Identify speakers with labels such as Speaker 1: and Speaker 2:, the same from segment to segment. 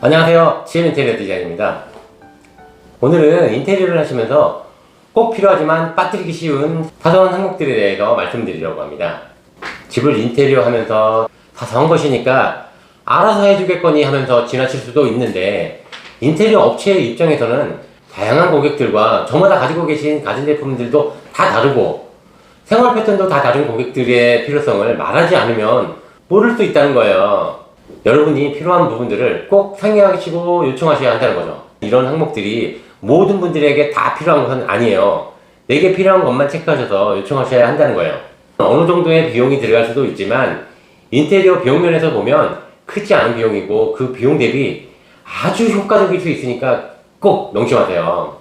Speaker 1: 안녕하세요. CM 인테리어 디자인입니다. 오늘은 인테리어를 하시면서 꼭 필요하지만 빠뜨리기 쉬운 사소한 항목들에 대해서 말씀드리려고 합니다. 집을 인테리어 하면서 사소한 것이니까 알아서 해주겠거니 하면서 지나칠 수도 있는데 인테리어 업체의 입장에서는 다양한 고객들과 저마다 가지고 계신 가전제품들도 다 다르고 생활 패턴도 다 다른 고객들의 필요성을 말하지 않으면 모를 수 있다는 거예요. 여러분이 필요한 부분들을 꼭 상의하시고 요청하셔야 한다는 거죠. 이런 항목들이 모든 분들에게 다 필요한 것은 아니에요. 내게 필요한 것만 체크하셔서 요청하셔야 한다는 거예요. 어느 정도의 비용이 들어갈 수도 있지만 인테리어 비용 면에서 보면 크지 않은 비용이고 그 비용 대비 아주 효과적일 수 있으니까 꼭 명심하세요.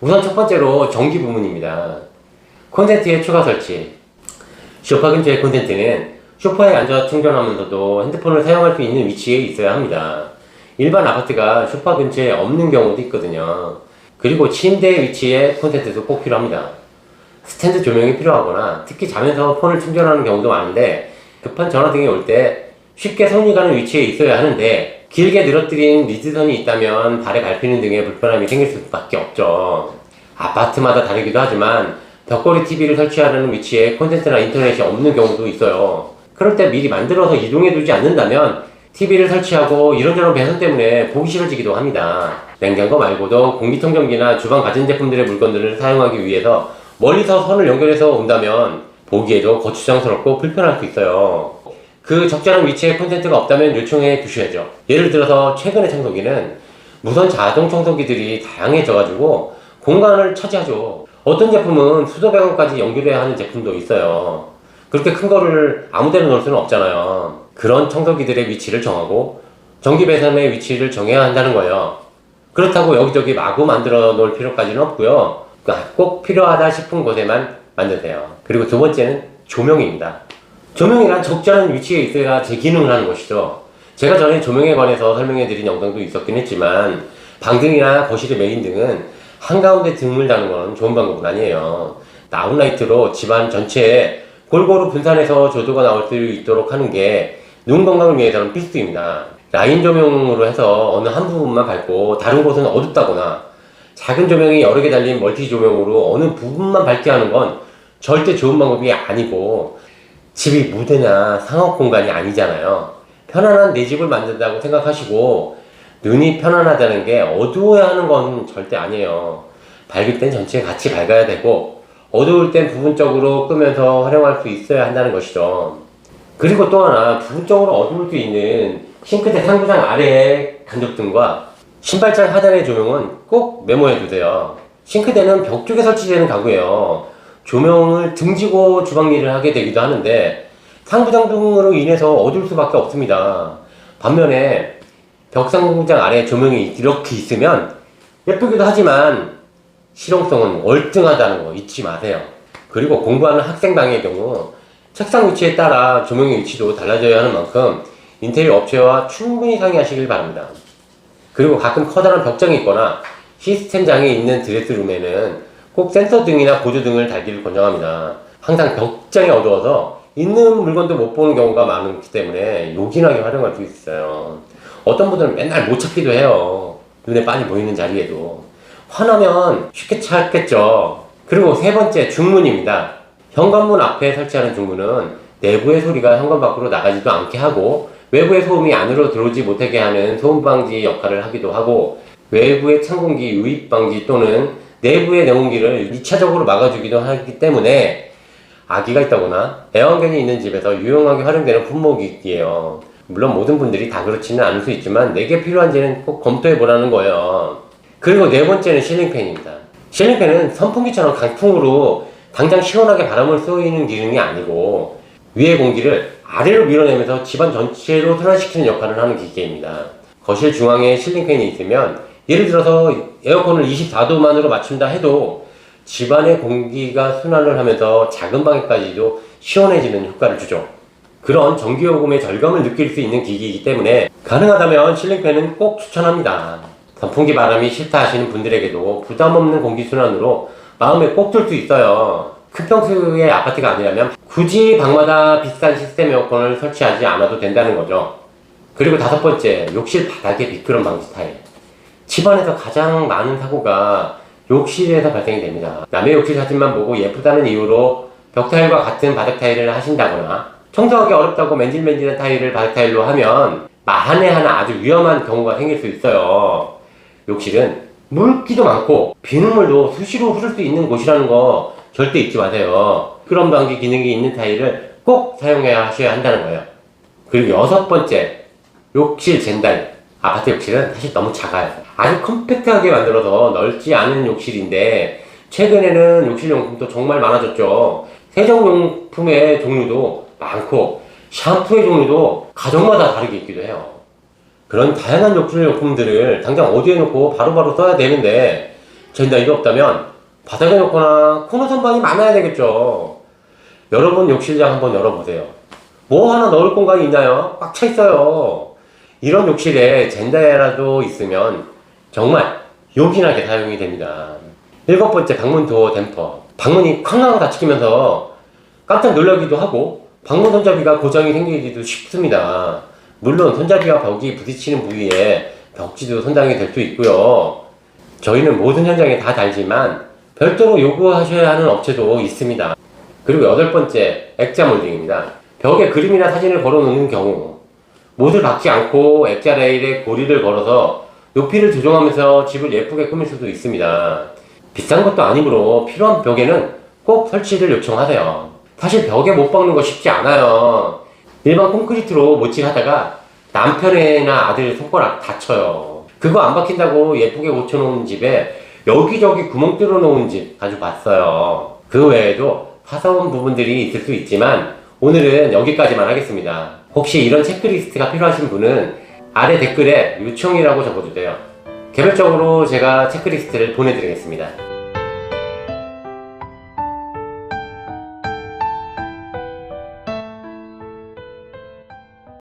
Speaker 1: 우선 첫 번째로 전기 부분입니다. 콘센트의 추가 설치. 쇼파 근처의 콘센트는 쇼파에 앉아 충전하면서도 핸드폰을 사용할 수 있는 위치에 있어야 합니다. 일반 아파트가 쇼파 근처에 없는 경우도 있거든요. 그리고 침대 위치에 콘센트도 꼭 필요합니다. 스탠드 조명이 필요하거나 특히 자면서 폰을 충전하는 경우도 많은데 급한 전화 등이 올 때 쉽게 손이 가는 위치에 있어야 하는데 길게 늘어뜨린 리드선이 있다면 발에 밟히는 등의 불편함이 생길 수밖에 없죠. 아파트마다 다르기도 하지만 벽걸이 TV를 설치하려는 위치에 콘센트나 인터넷이 없는 경우도 있어요. 그럴 때 미리 만들어서 이동해 두지 않는다면 TV를 설치하고 이런저런 배선 때문에 보기 싫어지기도 합니다. 냉장고 말고도 공기청정기나 주방 가전 제품들의 물건들을 사용하기 위해서 멀리서 선을 연결해서 온다면 보기에도 거추장스럽고 불편할 수 있어요. 그 적절한 위치에 콘센트가 없다면 요청해 두셔야죠. 예를 들어서 최근의 청소기는 무선 자동 청소기들이 다양해져가지고 공간을 차지하죠. 어떤 제품은 수도 배관까지 연결해야 하는 제품도 있어요. 그렇게 큰 거를 아무 데나 놓을 수는 없잖아요. 그런 청소기들의 위치를 정하고 전기 배선의 위치를 정해야 한다는 거예요. 그렇다고 여기저기 마구 만들어 놓을 필요까지는 없고요. 꼭 필요하다 싶은 곳에만 만드세요. 그리고 두 번째는 조명입니다. 조명이란 적절한 위치에 있어야 제 기능을 하는 것이죠. 제가 전에 조명에 관해서 설명해 드린 영상도 있었긴 했지만 방등이나 거실의 메인 등은 한가운데 등을 다는 건 좋은 방법은 아니에요. 다운라이트로 집안 전체에 골고루 분산해서 조도가 나올 수 있도록 하는 게 눈 건강을 위해서는 필수입니다. 라인 조명으로 해서 어느 한 부분만 밝고 다른 곳은 어둡다거나 작은 조명이 여러 개 달린 멀티 조명으로 어느 부분만 밝게 하는 건 절대 좋은 방법이 아니고 집이 무대나 상업 공간이 아니잖아요. 편안한 내 집을 만든다고 생각하시고 눈이 편안하다는 게 어두워야 하는 건 절대 아니에요. 밝을 땐 전체 같이 밝아야 되고 어두울 땐 부분적으로 끄면서 활용할 수 있어야 한다는 것이죠. 그리고 또 하나 부분적으로 어두울 수 있는 싱크대 상부장 아래의 간접등과 신발장 하단의 조명은 꼭 메모해 두세요. 싱크대는 벽 쪽에 설치되는 가구예요. 조명을 등지고 주방 일을 하게 되기도 하는데 상부장 등으로 인해서 어두울 수밖에 없습니다. 반면에 벽상부장 아래 조명이 이렇게 있으면 예쁘기도 하지만 실용성은 월등하다는 거 잊지 마세요. 그리고 공부하는 학생방의 경우 책상 위치에 따라 조명의 위치도 달라져야 하는 만큼 인테리어 업체와 충분히 상의하시길 바랍니다. 그리고 가끔 커다란 벽장이 있거나 시스템장에 있는 드레스룸에는 꼭 센서 등이나 보조 등을 달기를 권장합니다. 항상 벽장이 어두워서 있는 물건도 못 보는 경우가 많기 때문에 요긴하게 활용할 수 있어요. 어떤 분들은 맨날 못 찾기도 해요. 눈에 빤히 보이는 자리에도. 화나면 쉽게 찾겠죠. 그리고 세 번째, 중문입니다. 현관문 앞에 설치하는 중문은 내부의 소리가 현관 밖으로 나가지도 않게 하고 외부의 소음이 안으로 들어오지 못하게 하는 소음 방지 역할을 하기도 하고 외부의 찬 공기 유입 방지 또는 내부의 냉온기를 2차적으로 막아주기도 하기 때문에 아기가 있다거나 애완견이 있는 집에서 유용하게 활용되는 품목이에요. 물론 모든 분들이 다 그렇지는 않을 수 있지만 내게 필요한지는 꼭 검토해 보라는 거예요. 그리고 네 번째는 실링팬입니다. 실링팬은 선풍기처럼 강풍으로 당장 시원하게 바람을 쏘이는 기능이 아니고 위의 공기를 아래로 밀어내면서 집안 전체로 순환시키는 역할을 하는 기계입니다. 거실 중앙에 실링팬이 있으면 예를 들어서 에어컨을 24도만으로 맞춘다 해도 집안의 공기가 순환을 하면서 작은 방에까지도 시원해지는 효과를 주죠. 그런 전기요금의 절감을 느낄 수 있는 기기이기 때문에 가능하다면 실링팬은 꼭 추천합니다. 선풍기 바람이 싫다 하시는 분들에게도 부담 없는 공기순환으로 마음에 꼭 들 수 있어요. 큰 평수의 아파트가 아니라면 굳이 방마다 비싼 시스템 에어컨을 설치하지 않아도 된다는 거죠. 그리고 다섯 번째, 욕실 바닥의 미끄럼 방지 타일. 집안에서 가장 많은 사고가 욕실에서 발생이 됩니다. 남의 욕실 사진만 보고 예쁘다는 이유로 벽 타일과 같은 바닥 타일을 하신다거나 청소하기 어렵다고 맨질맨질한 타일을 바닥 타일로 하면 만에 하나 아주 위험한 경우가 생길 수 있어요. 욕실은 물기도 많고 비눗물도 수시로 흐를 수 있는 곳이라는 거 절대 잊지 마세요. 미끄럼 방지 기능이 있는 타일을 꼭 사용해야 하셔야 한다는 거예요. 그리고 여섯 번째, 욕실 젠달. 아파트 욕실은 사실 너무 작아요. 아주 컴팩트하게 만들어서 넓지 않은 욕실인데, 최근에는 욕실 용품도 정말 많아졌죠. 세정용품의 종류도 많고, 샴푸의 종류도 가정마다 다르게 있기도 해요. 그런 다양한 욕실 용품들을 당장 어디에 놓고 바로바로 써야 되는데, 젠달이 없다면 바닥에 놓거나 코너 선반이 많아야 되겠죠. 여러분 욕실장 한번 열어보세요. 뭐 하나 넣을 공간이 있나요? 꽉 차 있어요. 이런 욕실에 젠다라도 있으면 정말 요긴하게 사용이 됩니다. 일곱 번째 방문 도어 댐퍼. 방문이 쾅 하고 닫히면서 깜짝 놀라기도 하고 방문 손잡이가 고장이 생기기도 쉽습니다. 물론 손잡이와 벽이 부딪히는 부위에 벽지도 손상이 될 수 있고요. 저희는 모든 현장에 다 달지만 별도로 요구하셔야 하는 업체도 있습니다. 그리고 여덟 번째, 액자 몰딩입니다. 벽에 그림이나 사진을 걸어 놓는 경우, 못을 박지 않고 액자 레일에 고리를 걸어서 높이를 조정하면서 집을 예쁘게 꾸밀 수도 있습니다. 비싼 것도 아니므로 필요한 벽에는 꼭 설치를 요청하세요. 사실 벽에 못 박는 거 쉽지 않아요. 일반 콘크리트로 못칠하다가 남편이나 아들 손가락 다쳐요. 그거 안 박힌다고 예쁘게 고쳐놓은 집에 여기저기 구멍 뚫어 놓은 집 자주 봤어요. 그 외에도 사소한 부분들이 있을 수 있지만 오늘은 여기까지만 하겠습니다. 혹시 이런 체크리스트가 필요하신 분은 아래 댓글에 요청이라고 적어주세요. 개별적으로 제가 체크리스트를 보내드리겠습니다.